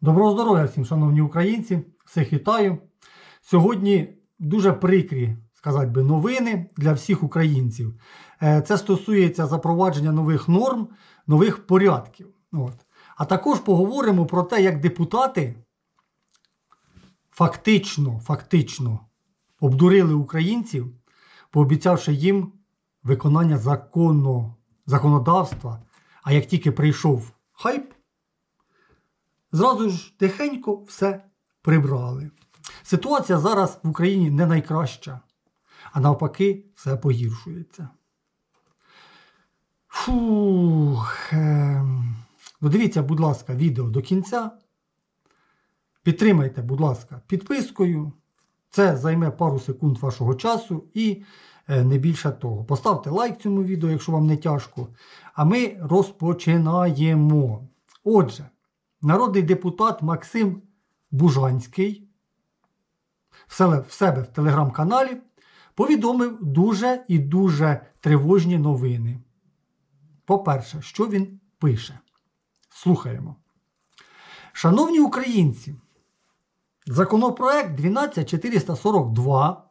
Доброго здоров'я всім, шановні українці! Всіх вітаю. Сьогодні дуже прикрі, сказати би, новини для всіх українців. Е, Це стосується запровадження нових норм, нових порядків. От. А також поговоримо про те, як депутати фактично, фактично обдурили українців, пообіцявши їм виконання закону, законодавства. А як тільки прийшов хайп, зразу ж тихенько все прибрали. Ситуація зараз в Україні не найкраща, а навпаки, все погіршується. Фух. ем, Ну, будь ласка, відео до кінця. Підтримайте, будь ласка, підпискою. Це займе пару секунд вашого часу і е, не більше того. Поставте лайк цьому відео, якщо вам не тяжко. А ми розпочинаємо. Отже, народний депутат Максим Бужанський в себе в телеграм-каналі повідомив дуже і дуже тривожні новини. По-перше, що він пише? Слухаємо. Шановні українці, законопроект 12442,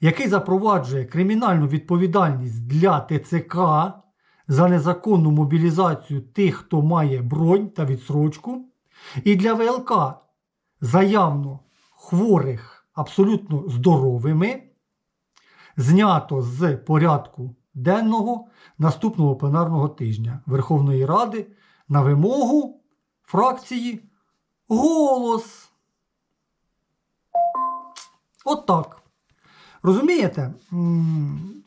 який запроваджує кримінальну відповідальність для ТЦК за незаконну мобілізацію тих, хто має бронь та відсрочку, і для ВЛК заявно хворих абсолютно здоровими, знято з порядку денного наступного пленарного тижня Верховної Ради на вимогу фракції голос. От так. Розумієте?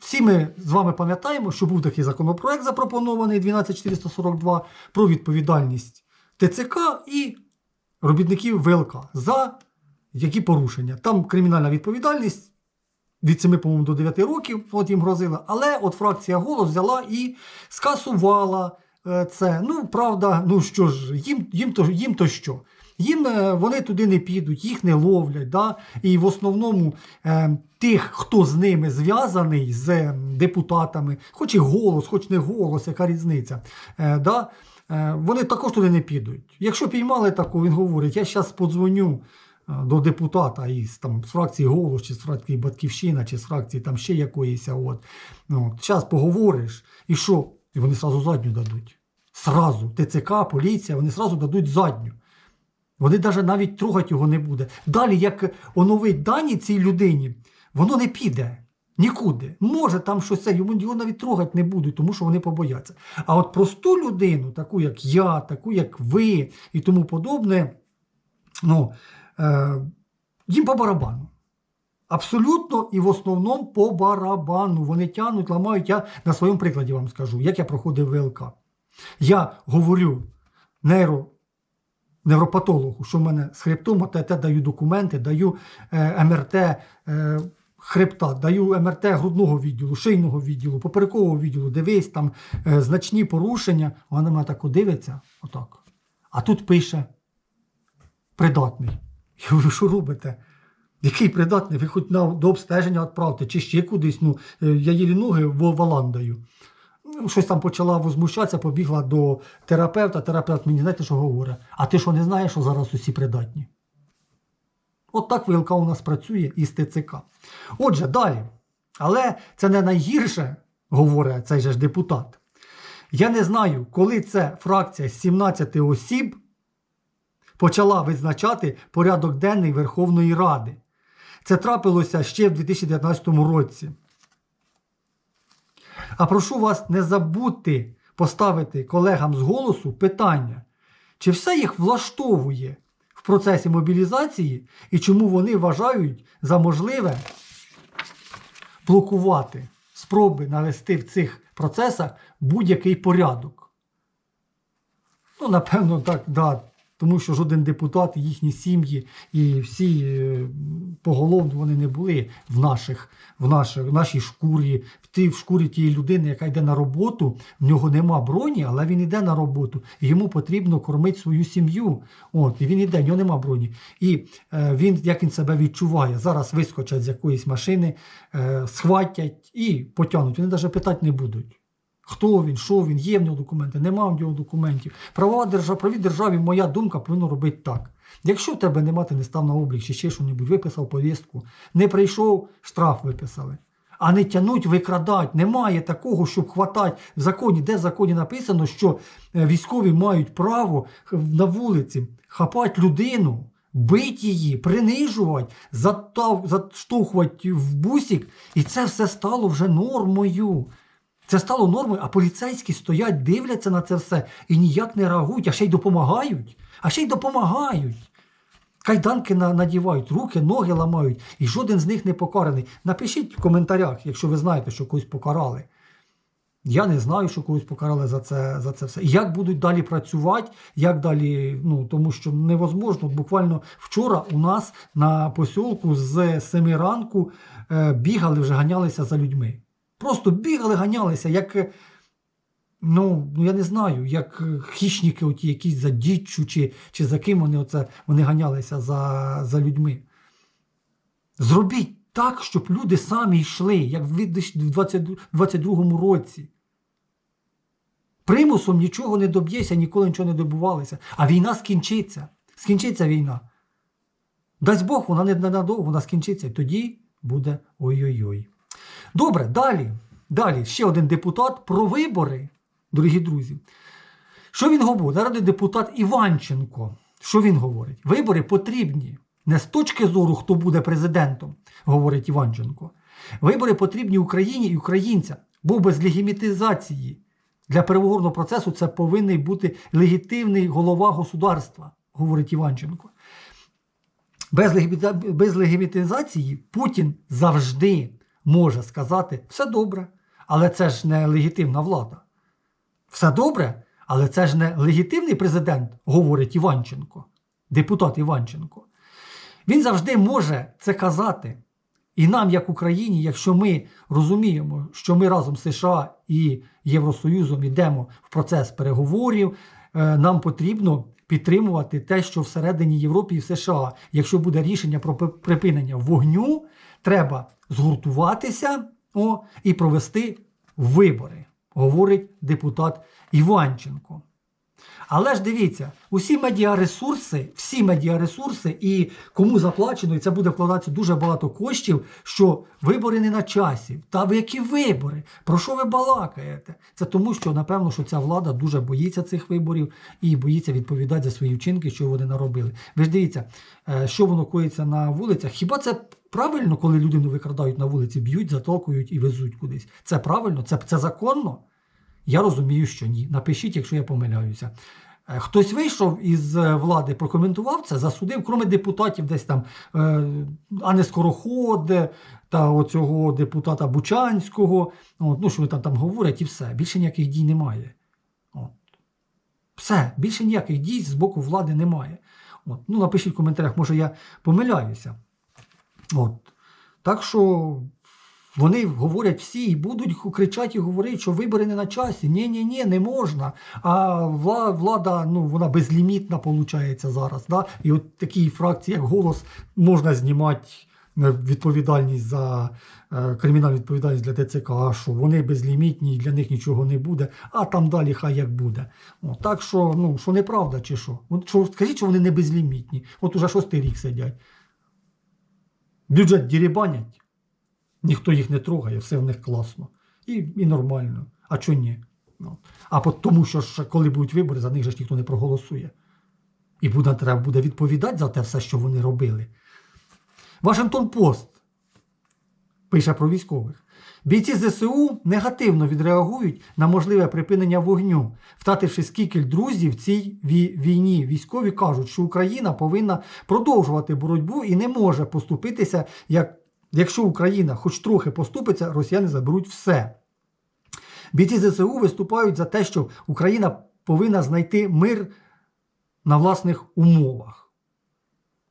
Всі ми з вами пам'ятаємо, що був такий законопроект запропонований 12442 про відповідальність ТЦК і робітників ВЛК за які порушення. Там кримінальна відповідальність від 7, по-моєму, до 9 років, от їм грозила. Але от фракція голос взяла і скасувала е, це. Ну, правда, ну що ж, їм, їм, то, їм то що? Їм е, вони туди не підуть, їх не ловлять. Да? І в основному е, тих, хто з ними зв'язаний з депутатами, хоч і голос, хоч не голос, яка різниця. Е, да? е, вони також туди не підуть. Якщо піймали таку, він говорить, я зараз подзвоню е, до депутата із там, з фракції голос, чи з фракції Батьківщина, чи з фракції там ще якоїсь. От. Ну, от. Зараз поговориш, і що? І вони сразу задню дадуть. Сразу. ТЦК, поліція, вони сразу дадуть задню. Вони навіть навіть трогати його не буде. Далі, як оновить дані цій людині, воно не піде нікуди. Може там щось це, його навіть трогати не будуть, тому що вони побояться. А от просту людину, таку як я, таку як ви і тому подобне, ну, е, їм по барабану. Абсолютно і в основному по барабану. Вони тягнуть, ламають. Я на своєму прикладі вам скажу, як я проходив ВЛК. Я говорю нейро, невропатологу, що в мене з хребтом, от я те даю документи, даю е, МРТ е, хребта, даю МРТ грудного відділу, шийного відділу, поперекового відділу, дивись, там е, значні порушення. Вона мене так дивиться, отак. А тут пише придатний. Я говорю, що робите? Який придатний? Ви хоч на до обстеження відправте, чи ще кудись. Ну, я їлі ноги в валан даю. Ну, Щось там почала возмущатися, побігла до терапевта. Терапевт мені знаєте, що говорить? А ти що не знаєш, що зараз усі придатні? От так ВЛК у нас працює із ТЦК. Отже, далі. Але це не найгірше, говорить цей же ж депутат. Я не знаю, коли це фракція з 17 осіб почала визначати порядок денний Верховної Ради. Це трапилося ще в 2019 році. А прошу вас не забудьте поставити колегам з голосу питання, чи все їх влаштовує в процесі мобілізації і чому вони вважають за можливе блокувати спроби навести в цих процесах будь-який порядок. Ну, напевно, так, да. Тому що жоден депутат, їхні сім'ї і всі е, поголовно вони не були в, наших, в, наших, в нашій шкурі, в, тій, в шкурі тієї людини, яка йде на роботу, в нього нема броні, але він йде на роботу, і йому потрібно кормити свою сім'ю. От, І він йде, в нього нема броні. І е, він, як він себе відчуває, зараз вискочать з якоїсь машини, е, схватять і потягнуть. Вони навіть питати не будуть. Хто він, що він, є в нього документи, нема в нього документів. Правова держава, праві державі, моя думка, повинна робити так. Якщо в тебе нема, ти не став на облік чи ще щось, виписав повістку, не прийшов, штраф виписали. А не тянуть, викрадать. Немає такого, щоб хватати в законі, де в законі написано, що е, військові мають право на вулиці хапати людину, бити її, принижувати, заштовхувати в бусік. І це все стало вже нормою. Це стало нормою, а поліцейські стоять, дивляться на це все і ніяк не реагують, а ще й допомагають. А ще й допомагають. Кайданки надівають, руки, ноги ламають, і жоден з них не покараний. Напишіть в коментарях, якщо ви знаєте, що когось покарали. Я не знаю, що когось покарали за це, за це все. Як будуть далі працювати, як далі, ну тому що невозможно. Bуквально вчора у нас на посілку з 7 ранку е, бігали, вже ганялися за людьми. Просто бігали, ганялися, як. е, Ну, ну я не знаю, як е, хищники, оті якісь за діччю, чи, чи за ким вони оце вони ганялися за, за людьми. Зробіть так, щоб люди самі йшли, як в 2022 році. Примусом нічого не доб'єшся, ніколи нічого не добувалися. А війна скінчиться. Скінчиться війна. Дасть Бог, вона не ненадовго, вона скінчиться. І тоді буде ой-ой-ой. Добре, далі. Далі ще один депутат про вибори, дорогі друзі. Що він говорить? Народний депутат Іванченко. Що він говорить? Вибори потрібні не з точки зору, хто буде президентом, говорить Іванченко. Вибори потрібні Україні і українцям, бо без легімітизації для переговорного процесу це повинен бути легітимний голова государства, говорить Іванченко. Без легімітизації Путін завжди може сказати все добре, але це ж не легітимна влада. Все добре, але це ж не легітимний президент, говорить Іванченко, депутат Іванченко. Він завжди може це казати. І нам, як Україні, якщо ми розуміємо, що ми разом з США і Євросоюзом йдемо в процес переговорів, е, нам потрібно підтримувати те, що всередині Європи і в США. Якщо буде рішення про припинення вогню, треба згуртуватися о, і провести вибори, говорить депутат Іванченко. Але ж дивіться, усі медіаресурси, всі медіаресурси і кому заплачено, і це буде вкладатися дуже багато коштів, що вибори не на часі. Та ви які вибори? Про що ви балакаєте? Це тому, що напевно, що ця влада дуже боїться цих виборів і боїться відповідати за свої вчинки, що вони наробили. Ви ж дивіться, е, що воно коїться на вулицях. Хіба це правильно, коли людину викрадають на вулиці, б'ють, затолкують і везуть кудись? Це правильно? Це, це законно? Я розумію, що ні. Напишіть, якщо я помиляюся. Е, Хтось вийшов із е, влади, прокоментував це, засудив, крім депутатів, десь там е, Ане Скороход та оцього депутата Бучанського. От, ну, що вони там, там говорять, і все. Більше ніяких дій немає. От. Все, більше ніяких дій з боку влади немає. От. Ну, напишіть в коментарях, може я помиляюся. От. Так що вони говорять всі і будуть кричати і говорити, що вибори не на часі. Ні, ні, ні, не можна. А влада, ну вона безлімітна виходить зараз. Да? І от такі фракції, як голос, можна знімати е, відповідальність за е, кримінальну відповідальність для ТЦК, а що вони безлімітні, для них нічого не буде, а там далі хай як буде. О, так що, ну, що неправда чи що? От, що? Скажіть, що вони не безлімітні. От уже шостий рік сидять. Бюджет дірібанять. Ніхто їх не трогає, все в них класно. І, і нормально. А чого ні? Ну. А по- тому, що ж, коли будуть вибори, за них же ж ніхто не проголосує. І буде, треба буде відповідати за те все, що вони робили. Вашингтон Пост пише про військових. Бійці ЗСУ негативно відреагують на можливе припинення вогню, втративши скільки друзів в цій війні. Військові кажуть, що Україна повинна продовжувати боротьбу і не може поступитися, як, якщо Україна хоч трохи поступиться, росіяни заберуть все. Бійці ЗСУ виступають за те, що Україна повинна знайти мир на власних умовах.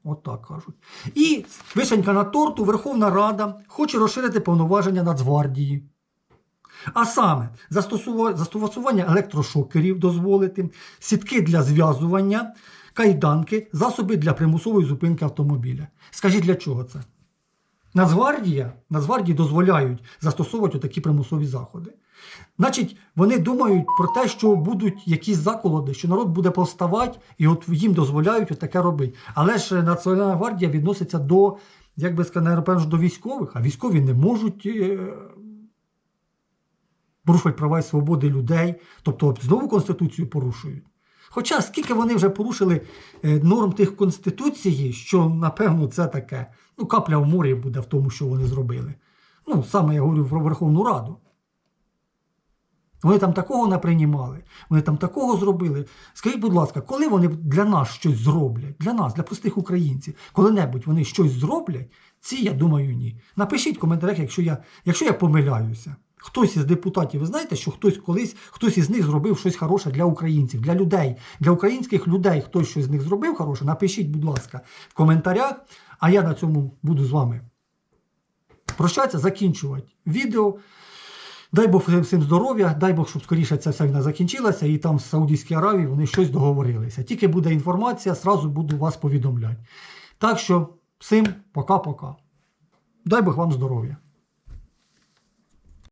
От так кажуть. І вишенька на торту Верховна Рада хоче розширити повноваження Нацгвардії. А саме застосування електрошокерів дозволити, сітки для зв'язування, кайданки, засоби для примусової зупинки автомобіля. Скажіть, для чого це? Нацгвардія, Нацгвардії дозволяють застосовувати такі примусові заходи. Значить, вони думають про те, що будуть якісь заколоди, що народ буде повставати, і от їм дозволяють таке робити. Але ж Національна гвардія відноситься до, як би сказати, напевно, до військових, а військові не можуть е, порушувати права і свободи людей, тобто знову Конституцію порушують. Хоча скільки вони вже порушили е, норм тих Конституції, що, напевно, це таке, ну, капля в морі буде в тому, що вони зробили. Ну, саме я говорю про Верховну Раду. Вони там такого не приймали, вони там такого зробили. Скажіть, будь ласка, коли вони для нас щось зроблять, для нас, для простих українців, коли-небудь вони щось зроблять, ці, я думаю, ні. Напишіть в коментарях, якщо я, якщо я помиляюся. Хтось із депутатів, ви знаєте, що хтось колись, хтось із них зробив щось хороше для українців, для людей, для українських людей хтось щось з них зробив хороше. Напишіть, будь ласка, в коментарях. А я на цьому буду з вами прощатися, закінчувати відео. Дай Бог всім здоров'я, дай Бог, щоб скоріше ця вся війна закінчилася, і там в Саудівській Аравії вони щось договорилися. Тільки буде інформація, сразу буду вас повідомляти. Так що всім пока-пока. Дай Бог вам здоров'я.